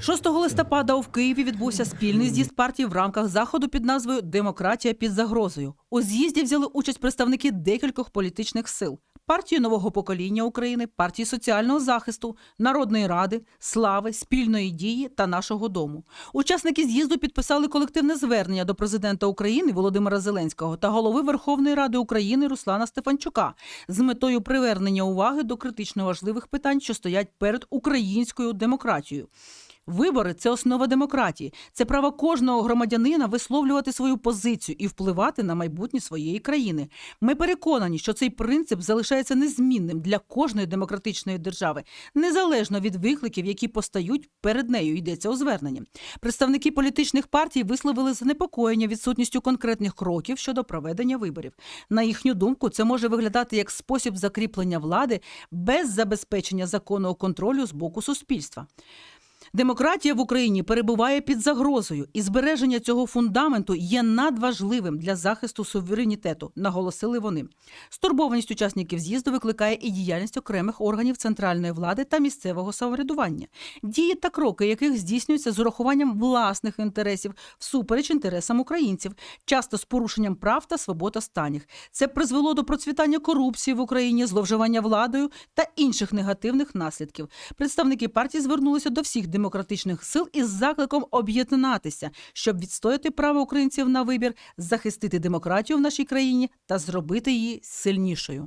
6 листопада в Києві відбувся спільний з'їзд партії в рамках заходу під назвою Демократія під загрозою. У з'їзді взяли участь представники декількох політичних сил: партії нового покоління України, партії соціального захисту, Народної ради, слави, спільної дії та нашого дому. Учасники з'їзду підписали колективне звернення до президента України Володимира Зеленського та голови Верховної Ради України Руслана Стефанчука з метою привернення уваги до критично важливих питань, що стоять перед українською демократією. Вибори це основа демократії. Це право кожного громадянина висловлювати свою позицію і впливати на майбутнє своєї країни. Ми переконані, що цей принцип залишається незмінним для кожної демократичної держави, незалежно від викликів, які постають перед нею. Йдеться у зверненні. Представники політичних партій висловили занепокоєння відсутністю конкретних кроків щодо проведення виборів. На їхню думку, це може виглядати як спосіб закріплення влади без забезпечення законного контролю з боку суспільства. Демократія в Україні перебуває під загрозою, і збереження цього фундаменту є надважливим для захисту суверенітету, наголосили вони. Стурбованість учасників з'їзду викликає і діяльність окремих органів центральної влади та місцевого самоврядування, дії та кроки, яких здійснюються з урахуванням власних інтересів всупереч інтересам українців, часто з порушенням прав та свобод останніх. Це призвело до процвітання корупції в Україні, зловживання владою та інших негативних наслідків. Представники партії звернулися до всіх демократичних сил із закликом об'єднатися, щоб відстояти право українців на вибір, захистити демократію в нашій країні та зробити її сильнішою.